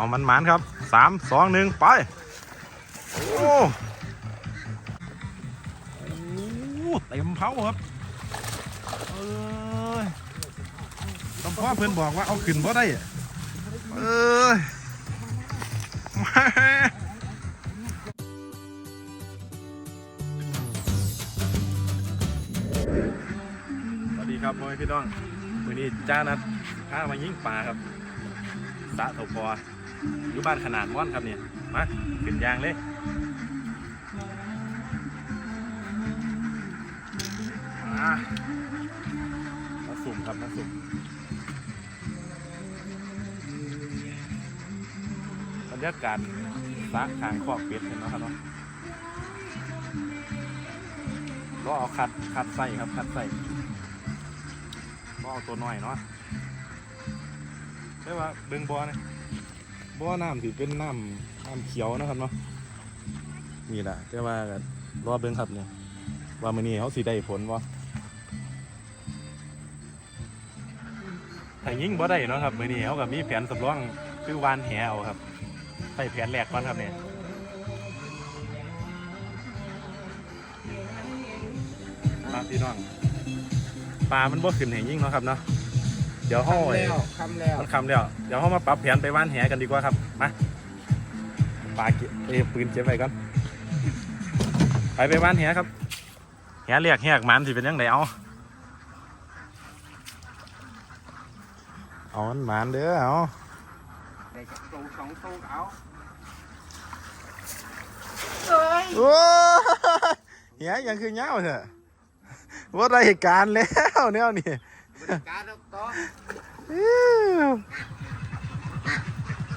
เอามันหมานครับสามสองหนึ่งไป โอ้เต็มเผาครับเอ้ยต้องพ่อเพื่อนบอกว่าเอาขึ้นบ่ได้ เอ้ยมาสวัสดีครับพ่อพี่น้องวันนี้จ้านัดพามายิงปลาครับสะเถาพอ อยู่บ้านขนาดม่อนครับเนี่ยมาขึ้นยางเลยมาสุ่มครับมาสุ่มบรรยากาศสะขางขอบเป็ดเห็นไหมครับเนาะก็เอาคัดคัดไส้ครับคัดไส้ก็เอาตัวน้อยเนาะใช่ว่าเบ่งบ่อนะ บ่อน้ำถือเป็นน้ำน้ำเขียวนะครับเนาะนี่แหละแต่ว่าก็รอเบิ่งครับเนี่ยว่ามื้อนี้เขาสิได้ผลบ่ถ้ายิงบ่ได้เนาะครับมื้อนี้เขาก็มีแผนสำรองคือวานแหเอาครับใส่แผนแรกก่อนครับเนี่ยมาพี่น้องปลามันบ่ขึ้นแห่งยิ่งเนาะครับเนาะ เดี๋ยวห้อยคำแล้วมันคำแล้ว เดี๋ยวห้องมาปรับแผนไปว่านแหกันดีกว่าครับ มาปลาเก็บเอ้ยปืนเก็บไว้ก่อนไปไปว่านแหครับแหเรียกแหกมันสิเป็นยังไงเอาเอามันหมันเด้อเอาเด็กตรงสองตรงเอาโอ้แหยังคือเงาเถอะว่าได้การแล้วเนี่ยนี่บริ การแล้วก็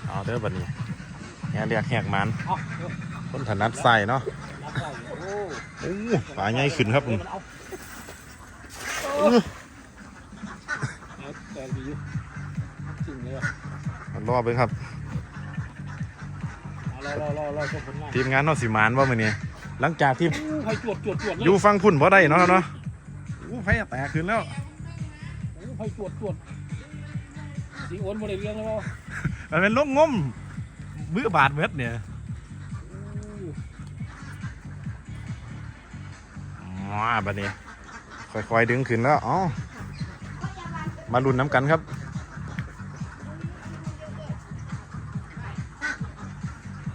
เอาเด้อบัดนี้แหเรียกแหกมันเอาคนถนัดใส่เนาะรับได้โอ้โอ้ปลาใหญ่ขึ้นครับผมมันเอาแต่ดีอยู่จริงเลยรอเบิ่งครับรอรอรอรอชมผลงานทีมงานเนาะสิมานว่ามื้อนี้หลังจากที่ใครจวดจวดจวดเลยอยู่ฟังพุ่นบ่ได้เนาะเนาะอู้ไฟแตกขึ้นแล้ว ใครจวดจวดสิโอนบ่ได้เรื่องแล้วมันเป็นลงงมมือบาดเม็ดเนี่ยอ๋อบัดนี้ ค่อยๆดึงขึ้นแล้วอ๋อมาลุ้นน้ำกันครับ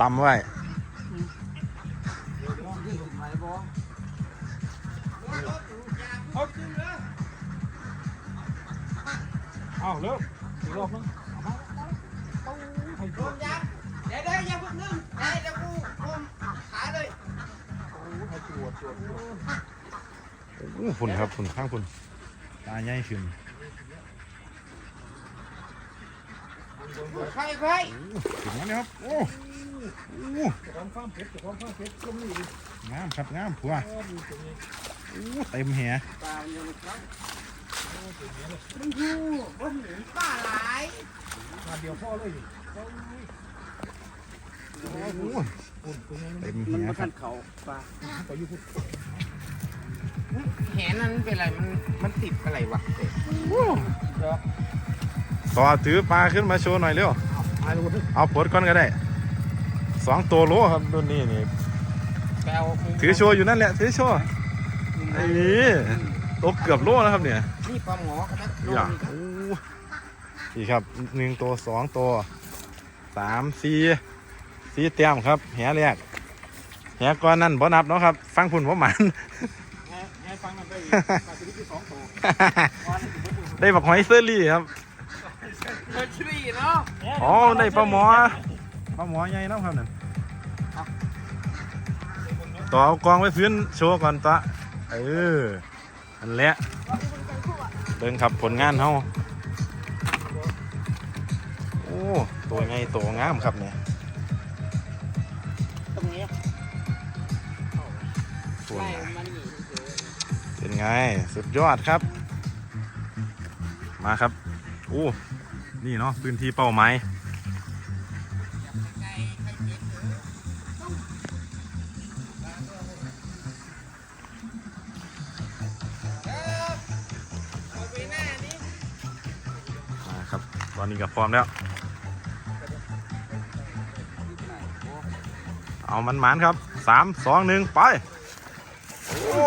ตำไว้เอาเร็วอีกรอบนึงใครจวดเดี๋ยวเดี๋ยวอย่าเพิ่งนึ่งเดี๋ยวเดี๋ยวกูกูขายเลยใครจวดจวดจวดอู้ฝุ่นครับฝุ่นข้างฝุ่นตาใหญ่ขึ้นใครใครถึงแล้วเนี่ครับโอ้โหจะทำข้ามเพชรจะทำข้ามเพชรก็มีงามครับงามผัวโอ้เต็มแหปลาอยู่ครับ มึงดูบ่หนีปลาหลายมาเดียวพ่อเลยโอ้โหเต็มมันแหมาครัขับนเขาปลาไปอยู่พุ่นแหนั้นเป็นไรมันมันติดอะไรวะต่อถือปลาขึ้นมาโชว์หน่อยเร็วตายเลยพุ่นเอาปลดก่อนก็ได้สองตัวโลครับตัวนี้นี่แปลวถือโชว์อยู่นั่นแหละถือโชว์ไอ้นี่ตกเกือบโลนะครับเนี่ย นี่ปลาหมอครับนะโลอย่างนี่ครับโอ้นี่ครับหนึ่งตัวสองตัวสามสี่สี่เต็มครับแหแรกแหก้อนนั่นบ่นับเนาะครับ ฟังพุ่นว่าหมันให้ให้ฟังนั่นได้ปลาชนิดที่สองตัวได้บักหอยเซอรี่ครับเฮ้ยชีรีเนาะอ๋อได้ปลาหมอปลาหมอใหญ่เนาะครับนั่นต่อเอากองไว้พื้นโชว์ก่อนตะเอออันแหละ เบิ่งครับผลงานเฮาโอ้ตัวใหญ่ตัวงามครับเนี่ยตรงนี้ส่วนไล่ไหนมันนี่เป็นไงสุดยอดครับ มาครับโอ้นี่เนาะพื้นที่เป้าหม ตอนนี้ก็พร้อมแล้ว เอามันหมานครับสามสองหนึ่งไป โอ้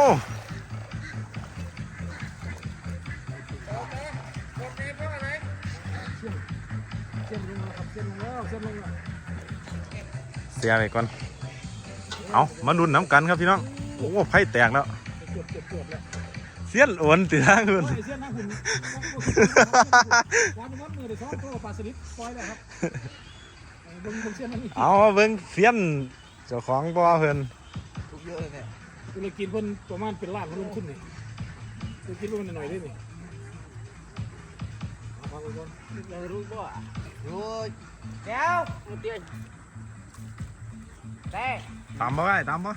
เสียไปก่อน เอามาดุนน้ำกันครับพี่น้อง โอ้ไพ่แตกแล้ว เกือบเกือบเกือบแล้วเสี้ยนโอนตีทางคุณโอ้ยเส้นนะคุณวันวันมือเดี๋ยวสองตัวปลาสลิดปล่อยแล้วครับเบิ่งเบิ่งเส้นนั่นนี่เอามาเบิ่งเสี้ยนเจ้าของบ่อเพิ่นทุกเยอะเลยเนี่ยกูเลยกินเพิ่นประมาณเป็นล้านเขาลงทุนนี่กูกินเพิ่นหน่อยๆได้นี่เอาฟังก่อนเรารู้ป่ะรู้เดี๋ยวเดี๋ยวแต่ตามบ่ได้ตามบ่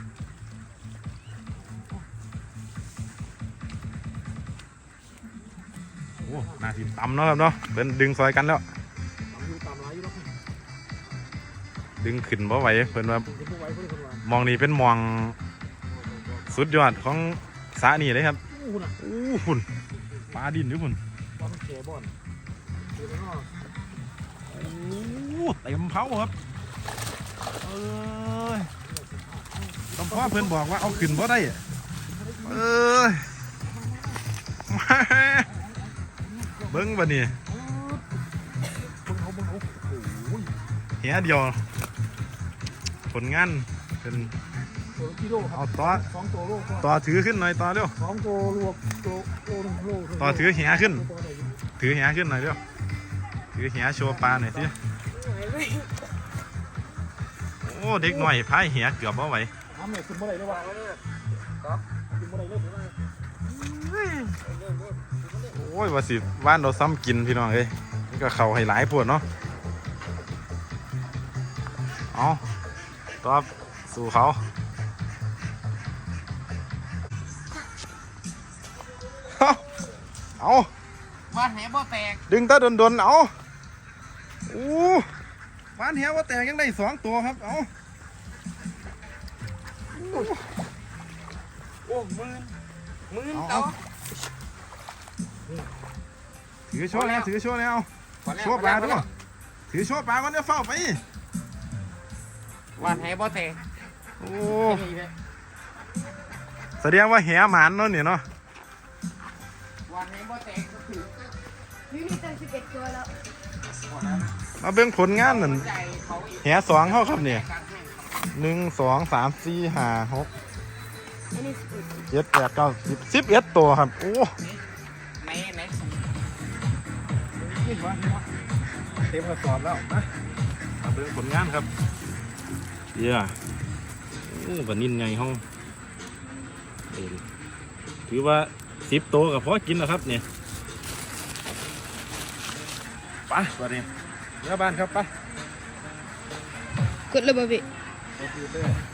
น่าสิตำเนาะครับเนาะเพิ่นดึงซอยกันแล้ว ดึงขึ้นบ่ไหวเพิ่นว่าคุณผู้ไว้เพิ่นคนว่ามองนี่เป็นมองสุดยอดของสระนี่เลยครับอู้หุ่นปลาดินอยู่หุ่นเดี๋ยวเนาะอู้เต็มเผาครับเอ้ยต้องพ่อเพิ่นบอกว่าเอาขึ้นบ่ได้อะเอ้ยมา เบิ้งบ่นี่เบิ่งเอาเบิ่งเอาโอ้ยเฮียเดียวผลงานเป็นกิโลครับเอาต่อสองตัวโลต่อถือขึ้นหน่อยต่อเร็วสองตัวรวมตัวโลโลต่อถือแหขึ้น ถือเฮียขึ้นหน่อยเร็วถือเฮียโชว์ปลาหน่อยสิโอ้เด็กหน่อยพายเฮียเกือบเอาไหวทำไหนคุณบ่ได้เลยว่ะคุณบ่ได้เลยผมว่า โอ้ยว่าสิว่านเราซ้ำกินพี่น้องเอ้ยนี่ก็เขาให้หลายพวดเนาะเอาตอบสู่เขาเอาเอาบ้านไหนบ่แตก ดึงตาดนดนๆเอาอู้บ้านเหียว่าแตกยังได้สองตัวครับ เอาโอ้มืนมืนเอาต่อ ถือโชว์แล้วถือโชว์แล้วโชว์ปลาด้วยถือโชว์ปลาก่อนเดี๋ยวเฝ้าไปบ้านไหนบ่แตกโอ้แสดงว่าแหหมานเนาะเนี่ยเนาะบ้านไหนบ่แตกก็คือนี่มีตั้งสิบเอ็ดตัวแล้วมาเบิ่งผลงานนั่นใจเขาอีกแหสองเข้าครับเนี่ยการแข่งขันหนึ่งสองสามสี่ห้าหก อันนี้สิบเอ็ดเจ็ดแปดเก้าสิบสิบเอ็ดตัวครับ โอ้ในในสูงนี่วะนี่วะเต็มกระสอบแล้วนะมาเบิ่งผลงานครับเยี่ยโอ้บันนินไงห้องเอิ่มถือว่าสิบตัวกับพอกินแล้วครับเนี่ยไปวันนี้เนื้อบ้านครับไปกดเลยบ่พี่คอมพิวเตอร์